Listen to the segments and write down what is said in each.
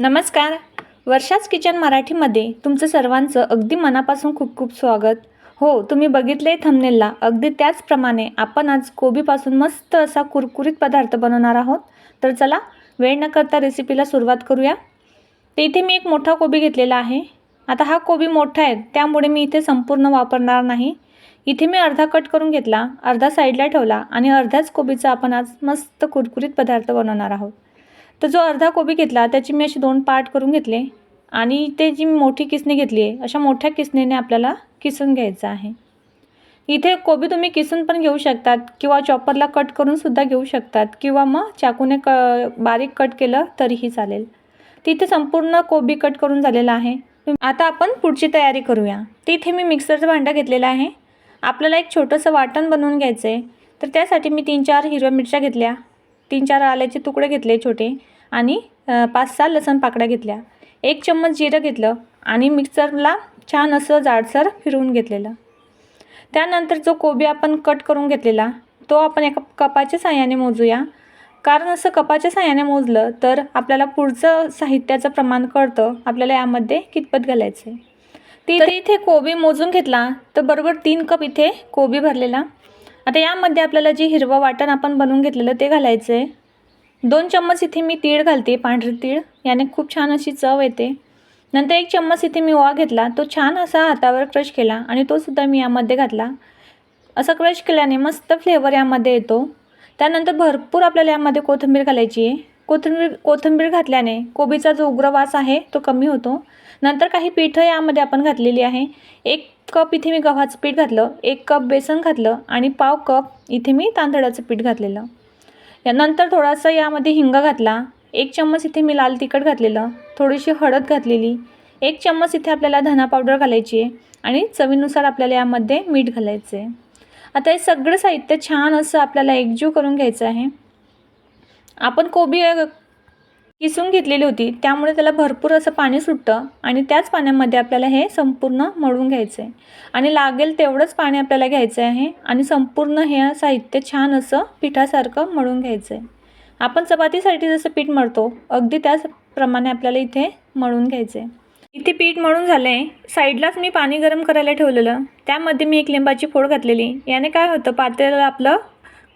नमस्कार. वर्षाच किचन मराठीमध्ये तुमचं सर्वांचं अगदी मनापासून खूप खूप स्वागत. हो तुम्ही बघितले थंबनेलला अगदी त्याचप्रमाणे आपण आज कोबीपासून मस्त असा कुरकुरीत पदार्थ बनवणार आहोत. तर चला वेळ न करता रेसिपीला सुरुवात करूया. तर इथे मी एक मोठा कोबी घेतलेला आहे. आता हा कोबी मोठा आहे त्यामुळे मी इथे संपूर्ण वापरणार नाही. इथे मी अर्धा कट करून घेतला अर्धा साईडला ठेवला आणि अर्ध्याच कोबीचा आपण आज मस्त कुरकुरीत पदार्थ बनवणार आहोत. तर जो अर्धा कोबी घेतला त्याची मी अशी दोन पार्ट करून घेतले आणि ते जी मोठी किसणी घेतली आहे अशा मोठ्या किसणीने आपल्याला किसून घ्यायचं आहे. इथे कोबी तुम्ही किसून पण घेऊ शकतात किंवा चॉपरला कट करूनसुद्धा घेऊ शकतात किंवा मग चाकूने क बारीक कट केलं तरीही चालेल. तिथे संपूर्ण कोबी कट करून झालेला आहे. आता आपण पुढची तयारी करूया. तिथे मी मिक्सरचं भांडं घेतलेलं आहे. आपल्याला एक छोटंसं वाटण बनवून घ्यायचं आहे तर त्यासाठी मी तीन चार हिरव्या मिरच्या घेतल्या. तीन चार आल्याचे तुकडे घेतले छोटे आणि पाच सहा लसण पाकड्या घेतल्या. एक चम्मच जिरं घेतलं आणि मिक्सरला छान असं जाडसर फिरवून घेतलेलं. त्यानंतर जो कोबी आपण कट करून घेतलेला तो आपण एका कपाच्या साह्याने मोजूया. कारण असं कपाच्या साह्याने मोजलं तर आपल्याला पुढचं साहित्याचं प्रमाण कळतं आपल्याला यामध्ये कितपत घालायचं आहे ती इथे कोबी मोजून घेतला तर बरोबर तीन कप इथे कोबी भरलेला. आता यामध्ये आपल्याला जे हिरवं वाटण आपण बनवून घेतलेलं ते घालायचं आहे. दोन चम्मच इथे मी तीळ घालते पांढरे तीळ. याने खूप छान अशी चव येते. नंतर एक चम्मच इथे मी ओवा घेतला. तो छान असा हातावर क्रश केला आणि तो सुद्धा मी यामध्ये घातला. असा क्रश केल्याने मस्त फ्लेवर यामध्ये येतो. त्यानंतर भरपूर आपल्याला यामध्ये कोथिंबीर घालायची आहे. कोथिंबीर कोथिंबीर घातल्याने कोबीचा जो उग्र वास आहे तो कमी होतो. नंतर काही पीठं यामध्ये आपण घातलेली आहे. एक कप इथे मी गव्हाचं पीठ घातलं एक कप बेसन घातलं आणि पाव कप इथे मी तांदळाचं पीठ घातलेलं. यानंतर थोडासा यामध्ये हिंग घातला एक चम्मच इथे मी लाल तिखट घातलेलं थोडीशी हळद घातलेली एक चम्मच इथे आपल्याला धना पावडर घालायची आहे आणि चवीनुसार आपल्याला यामध्ये मीठ घालायचं आहे आता हे सगळं साहित्य छान असं आपल्याला एकजीव करून घ्यायचं आहे. आपण कोबी किसून घेतलेली होती. त्यामुळे त्याला भरपूर असं पाणी सुटतं आणि त्याच पाण्यामध्ये आपल्याला हे संपूर्ण मळून घ्यायचं आहे आणि लागेल तेवढंच पाणी आपल्याला घ्यायचं आहे आणि संपूर्ण हे साहित्य छान असं पिठासारखं मळून घ्यायचं आहे आपण चपातीसाठी जसं पीठ मळतो अगदी त्याचप्रमाणे आपल्याला इथे मळून घ्यायचं आहे इथे पीठ मळून झालं आहे साईडलाच मी पाणी गरम करायला ठेवलेलं. त्यामध्ये मी एक लिंबाची फोड घातलेली. याने काय होतं पातेलं आपलं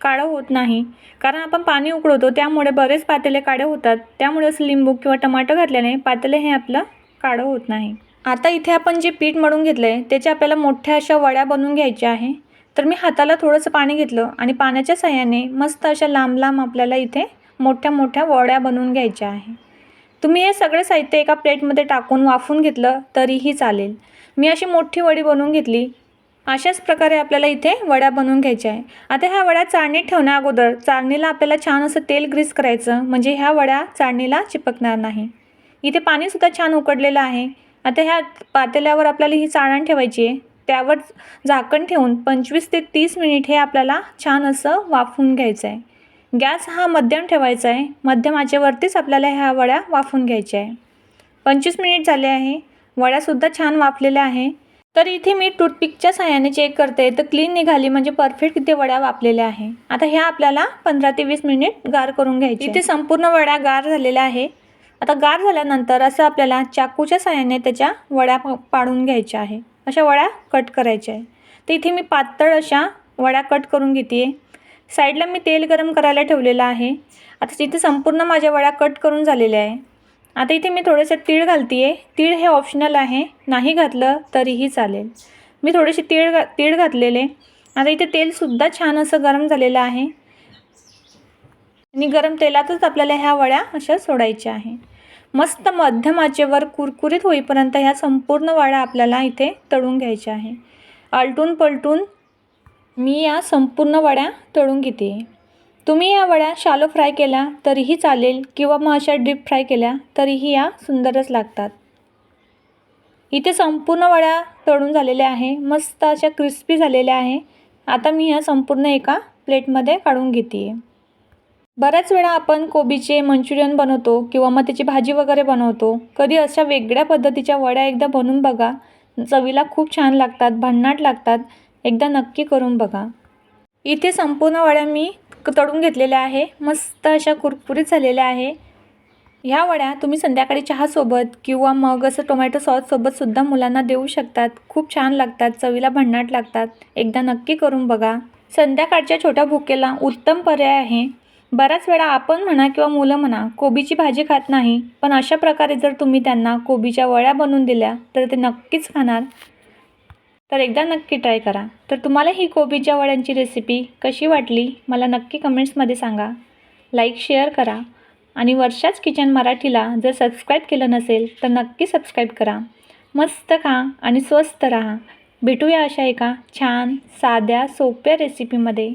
काळं होत नाही. कारण आपण पाणी उकळवतो त्यामुळे बरेच पातेले काळे होतात. त्यामुळे असं लिंबू किंवा टमाटर घातल्याने पातेले हे आपलं काळं होत नाही. आता इथे आपण जे पीठ मळून घेतलं आहे त्याच्या आपल्याला मोठ्या अशा वड्या बनवून घ्यायच्या आहे. तर मी हाताला थोडंसं पाणी घेतलं आणि पाण्याच्या साह्याने मस्त अशा लांब लांब आपल्याला इथे मोठ्या मोठ्या वड्या बनवून घ्यायच्या आहे. तुम्ही हे सगळे साहित्य एका प्लेटमध्ये टाकून वाफून घेतलं तरीही चालेल. मी अशी मोठी वडी बनवून घेतली अशाच प्रकारे आपल्याला इथे वड्या बनवून घ्यायच्या आहे. आता ह्या वड्या चाळणीत ठेवण्या अगोदर चाळणीला आपल्याला छान असं तेल ग्रीस करायचं म्हणजे ह्या वड्या चाळणीला चिपकणार नाही. इथे पाणीसुद्धा छान उकडलेलं आहे. आता ह्या पातेल्यावर आपल्याला ही चाळण ठेवायची आहे. त्यावर झाकण ठेवून पंचवीस ते तीस मिनिट हे आपल्याला छान असं वाफवून घ्यायचं आहे. गॅस हा मध्यम ठेवायचा आहे. मध्यम आचेवरतीच आपल्याला ह्या वड्या वाफवून घ्यायच्या आहे. पंचवीस मिनिट झाले आहे. वड्यासुद्धा छान वाफलेल्या आहे. तर इथे मी टूथपिकच्या साह्याने चेक करते. तर क्लीन निघाली म्हणजे परफेक्ट इथे वड्या वापलेल्या आहे. आता ह्या आपल्याला पंधरा ते वीस मिनिट गार करून घ्यायची. इथे संपूर्ण वड्या गार झालेल्या आहे. आता गार झाल्यानंतर असं आपल्याला चाकूच्या साह्याने त्याच्या वड्या पाडून घ्यायच्या आहे. अशा वड्या कट करायच्या आहे. तर इथे मी पातळ अशा वड्या कट करून घेते साईडला मी तेल गरम करायला ठेवलेलं आहे. आता तिथे संपूर्ण माझ्या वड्या कट करून झालेल्या आहे. आता इथे मी थोडेसे तीळ घालते आहे तीळ हे ऑप्शनल आहे. नाही घातलं तरीही चालेल. मी थोडेसे तीळ घा तीळ घातलेले. आता इथे तेलसुद्धा छान असं गरम झालेलं आहे. आणि गरम तेलातच आपल्याला ह्या वड्या अशा सोडायच्या आहे. मस्त मध्यम आचेवर कुरकुरीत होईपर्यंत ह्या संपूर्ण वड्या आपल्याला इथे तळून घ्यायच्या आहे. आलटून पलटून मी या संपूर्ण वड्या तळून घेते. तुम्ही या वड्या शालो फ्राय केल्या तरीही चालेल किंवा मग अशा डीप फ्राय केल्या तरीही या सुंदरच लागतात. इथे संपूर्ण वड्या तळून झालेल्या आहे मस्त अशा क्रिस्पी झालेल्या आहे. आता मी ह्या संपूर्ण एका प्लेटमध्ये काढून घेते बऱ्याच वेळा आपण कोबीचे मंचुरियन बनवतो किंवा मग त्याची भाजी वगैरे बनवतो. कधी अशा वेगळ्या पद्धतीच्या वड्या एकदा बनवून बघा. चवीला खूप छान लागतात भन्नाट लागतात. एकदा नक्की करून बघा. इथे संपूर्ण वड्या मी तळून घेतलेल्या आहे. मस्त अशा कुरकुरीत झालेल्या आहे. ह्या वड्या तुम्ही संध्याकाळी चहासोबत किंवा मग असं टोमॅटो सॉससोबतसुद्धा मुलांना देऊ शकतात. खूप छान लागतात. चवीला भन्नाट लागतात. एकदा नक्की करून बघा. संध्याकाळच्या छोट्या भुकेला उत्तम पर्याय आहे. बऱ्याच वेळा आपण म्हणा किंवा मुलं म्हणा कोबीची भाजी खात नाही. पण अशा प्रकारे जर तुम्ही त्यांना कोबीच्या वड्या बनवून दिल्या तर ते नक्कीच खाणार. तर एकदा नक्की ट्राय करा. तर तुम्हाला ही कोबीच्या वड्यांची रेसिपी कशी वाटली मला नक्की कमेंट्समध्ये सांगा. लाईक शेअर करा. आणि वर्षाच किचन मराठीला जर सबस्क्राईब केलं नसेल तर नक्की सबस्क्राईब करा. मस्त खा आणि स्वस्त राहा. भेटूया अशा एका छान साध्या सोप्या रेसिपीमध्ये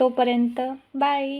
तोपर्यंत बाय